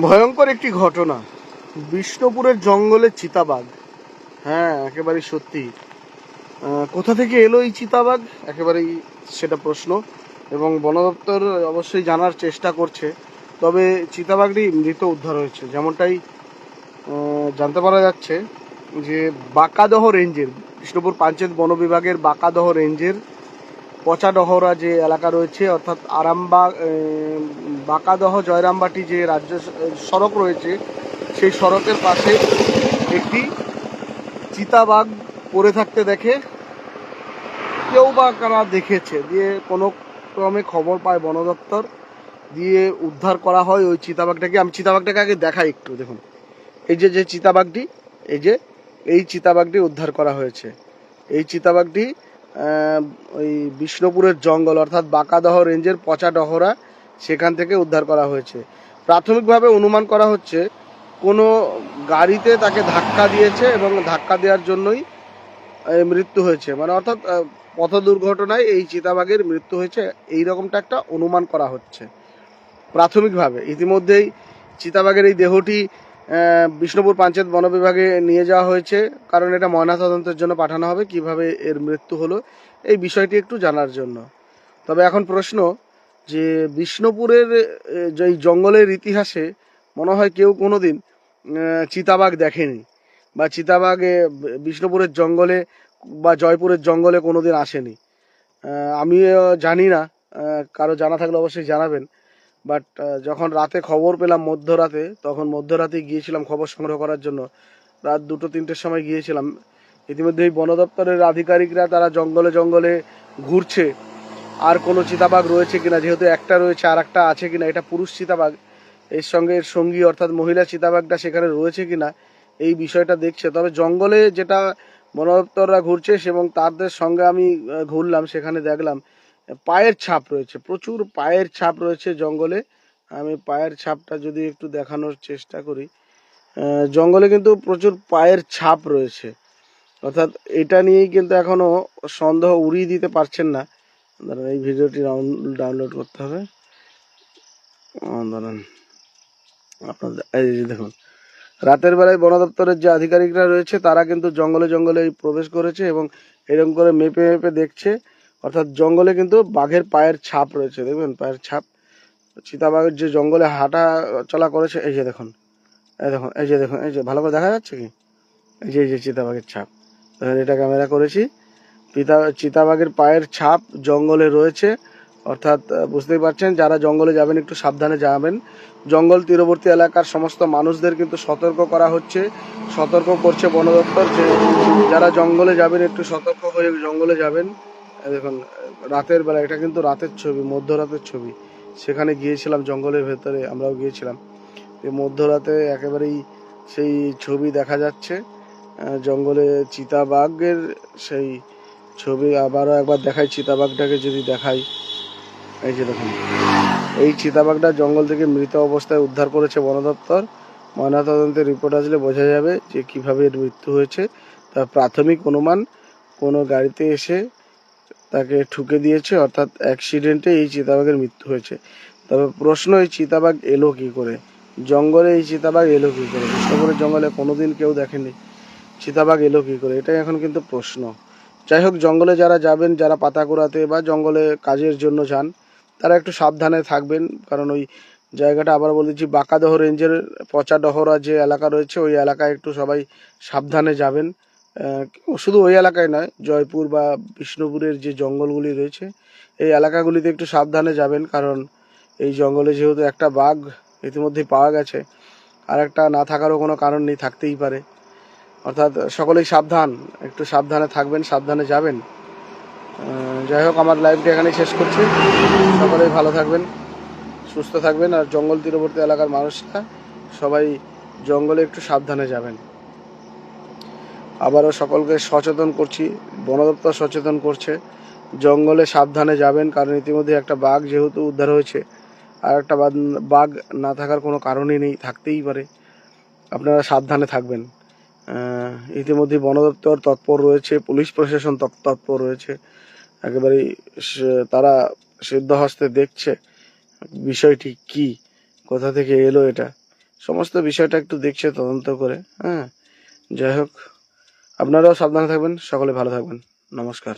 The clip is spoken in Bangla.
ভয়ঙ্কর একটি ঘটনা। বিষ্ণুপুরের জঙ্গলে চিতাবাঘ। হ্যাঁ একেবারেই সত্যি। কোথা থেকে এলো এই চিতাবাঘ? একেবারেই সেটা প্রশ্ন। এবং বন দপ্তর অবশ্যই জানার চেষ্টা করছে। তবে চিতাবাঘটি মৃত উদ্ধার হয়েছে। যেমনটাই জানতে পারা যাচ্ছে যে বাঁকাদহ রেঞ্জের, বিষ্ণুপুর পাঞ্চেত বন বিভাগের বাঁকাদহ রেঞ্জের পচাডহরা যে এলাকা রয়েছে, অর্থাৎ আরামবাগ বাঁকাদহ, জয়রামবাটি যে রাজ্য সড়ক রয়েছে, সেই সড়কের পাশে একটি চিতাবাঘ পড়ে থাকতে দেখে কেউ বা কারা দেখেছে। দিয়ে কোনো ক্রমে খবর পায় বন দপ্তর, দিয়ে উদ্ধার করা হয় ওই চিতাবাঘটাকে। আমি চিতাবাঘটাকে আগে দেখাই একটু, দেখুন। এই যে যে চিতাবাঘটি, এই যে, এই চিতাবাঘটি উদ্ধার করা হয়েছে। এই চিতাবাঘটি ওই বিষ্ণুপুরের জঙ্গল, অর্থাৎ বাঁকাদহ রেঞ্জের পচা ডহরা সেখান থেকে উদ্ধার করা হয়েছে। প্রাথমিকভাবে অনুমান করা হচ্ছে, কোনো গাড়িতে তাকে ধাক্কা দিয়েছে এবং ধাক্কা দেওয়ার জন্যই মৃত্যু হয়েছে। মানে অর্থাৎ পথ দুর্ঘটনায় এই চিতাবাঘের মৃত্যু হয়েছে, এই রকমটা একটা অনুমান করা হচ্ছে। প্রাথমিকভাবে, ইতিমধ্যেই চিতাবাঘের এই দেহটি বিষ্ণুপুর পঞ্চায়েত বন বিভাগে নিয়ে যাওয়া হয়েছে। কারণ এটা ময়নাতদন্তের জন্য পাঠানো হবে, কীভাবে এর মৃত্যু হলো, এই বিষয়টি একটু জানার জন্য। তবে এখন প্রশ্ন যে বিষ্ণুপুরের যে জঙ্গলের ইতিহাসে মনে হয় কেউ কোনো দিন চিতাবাঘ দেখেনি। বা চিতাবাঘ বিষ্ণুপুরের জঙ্গলে বা জয়পুরের জঙ্গলে কোনো দিন আসেনি আমিও জানি না কারও জানা থাকলে অবশ্যই জানাবেন। বাট যখন রাতে খবর পেলাম মধ্যরাতে, তখন মধ্যরাতে গিয়েছিলাম খবর সংগ্রহ করার জন্য। রাত দুটো, তিনটের সময় গিয়েছিলাম। ইতিমধ্যে ইতিমধ্যেই বন দপ্তরের আধিকারিকরা তারা জঙ্গলে জঙ্গলে ঘুরছে। আর কোনো চিতাবাঘ রয়েছে কিনা, যেহেতু একটা রয়েছে আর একটা আছে কিনা, এটা পুরুষ চিতাবাঘ। এর সঙ্গে এর সঙ্গী, অর্থাৎ মহিলা চিতাবাঘটা সেখানে রয়েছে কিনা, এই বিষয়টা দেখছে। তবে জঙ্গলে যেটা বন দপ্তররা ঘুরছে, এবং তাদের সঙ্গে আমি ঘুরলাম, সেখানে দেখলাম পায়ের ছাপ রয়েছে, প্রচুর পায়ের ছাপ রয়েছে জঙ্গলে। আমি পায়ের ছাপটা যদি একটু দেখানোর চেষ্টা করি জঙ্গলে কিন্তু প্রচুর পায়ের ছাপ রয়েছে। অর্থাৎ এটা নিয়েই কিন্তু এখনও সন্দেহ উড়িয়ে দিতে পারছেন না। দাঁড়ান, এই ভিডিওটি ডাউনলোড করতে হবে। দাঁড়ান, আপনাদের, এই দেখুন, রাতের বেলায় বন দপ্তরের যে আধিকারিকরা রয়েছে, তারা কিন্তু জঙ্গলে জঙ্গলে প্রবেশ করেছে এবং এরকম করে মেপে মেপে দেখছে। অর্থাৎ জঙ্গলে কিন্তু বাঘের পায়ের ছাপ রয়েছে, দেখবেন? পায়ের ছাপ। চিতাবাঘের যে জঙ্গলে হাঁটা, চলা করেছে, এই যে দেখুন। এই দেখুন, এই যে দেখুন, এই যে, ভালো করে দেখা যাচ্ছে কি? এই যে এই যে চিতাবাঘের ছাপ। এটা ক্যামেরা করেছি। পিতা, চিতাবাঘের পায়ের ছাপ জঙ্গলে রয়েছে। অর্থাৎ বুঝতেই পারছেন, যারা জঙ্গলে যাবেন, একটু সাবধানে যাবেন। জঙ্গল তীরবর্তী এলাকার সমস্ত মানুষদের কিন্তু সতর্ক করা হচ্ছে। সতর্ক করছে বন দপ্তর যে, যারা জঙ্গলে যাবেন, একটু সতর্ক হয়ে জঙ্গলে যাবেন। দেখুন, রাতের বেলা, এটা কিন্তু রাতের ছবি, মধ্যরাতের ছবি। সেখানে গিয়েছিলাম জঙ্গলের ভেতরে, আমরাও গিয়েছিলাম। এই মধ্যরাতে একেবারেই সেই ছবি দেখা যাচ্ছে। জঙ্গলে চিতাবাঘের সেই ছবি আবারও একবার দেখাই, চিতাবাঘটাকে যদি দেখাই। এই যে দেখুন, এই চিতাবাঘটা জঙ্গল থেকে মৃত অবস্থায় উদ্ধার করেছে বন দপ্তর। ময়নাতদন্তের রিপোর্ট আসলে বোঝা যাবে যে কীভাবে এর মৃত্যু হয়েছে। তার প্রাথমিক অনুমান, কোনো গাড়িতে এসে তাকে ঠুকে দিয়েছে, অর্থাৎ অ্যাক্সিডেন্টে এই চিতাবাঘের মৃত্যু হয়েছে। তবে প্রশ্ন, এই চিতাবাঘ এলো কী করে? জঙ্গলে এই চিতাবাঘ এলো কী করে? বিষ্ণুপুরের জঙ্গলে কোনোদিন কেউ দেখেনি চিতাবাঘ এলো কী করে? এটাই এখন কিন্তু প্রশ্ন। যাই হোক, জঙ্গলে যারা যাবেন, যারা পাতা কুড়াতে বা জঙ্গলে কাজের জন্য যান, তারা একটু সাবধানে থাকবেন। কারণ ওই জায়গাটা আবার বলেছি বাঁকাদহ রেঞ্জের পচা ডহরা যে এলাকা রয়েছে, ওই এলাকায় একটু সবাই সাবধানে যাবেন। শুধু ওই এলাকায় নয়, জয়পুর বা বিষ্ণুপুরের যে জঙ্গলগুলি রয়েছে, এই এলাকাগুলিতে একটু সাবধানে যাবেন, কারণ এই জঙ্গলে যেহেতু একটা বাঘ ইতিমধ্যেই পাওয়া গেছে, আর একটা না থাকারও কোনো কারণ নেই, থাকতেই পারে। অর্থাৎ সকলেই সাবধান, একটু সাবধানে থাকবেন, সাবধানে যাবেন। যাই হোক, আমার লাইভটা এখানেই শেষ করছি। সকলেই ভালো থাকবেন, সুস্থ থাকবেন, আর জঙ্গল তীরবর্তী এলাকার মানুষরা সবাই জঙ্গলে একটু সাবধানে যাবেন। আবারও সকলকে সচেতন করছি, বন দপ্তর সচেতন করছে। জঙ্গলে সাবধানে যাবেন, কারণ ইতিমধ্যে একটা বাঘ যেহেতু উদ্ধার হয়েছে, আর একটা বাঘ না থাকার কোনো কারণই নেই, থাকতেই পারে। আপনারা সাবধানে থাকবেন। ইতিমধ্যে বন দপ্তর তৎপর রয়েছে, পুলিশ প্রশাসন তৎ- তৎপর রয়েছে। একেবারেই তারা সিদ্ধ হস্তে দেখছে বিষয়টি কি, কোথা থেকে এলো এটা। সমস্ত বিষয়টা একটু দেখছে, তদন্ত করে। হ্যাঁ যাই হোক। আপনারাও সাবধানে থাকবেন সকলে ভালো থাকবেন। নমস্কার।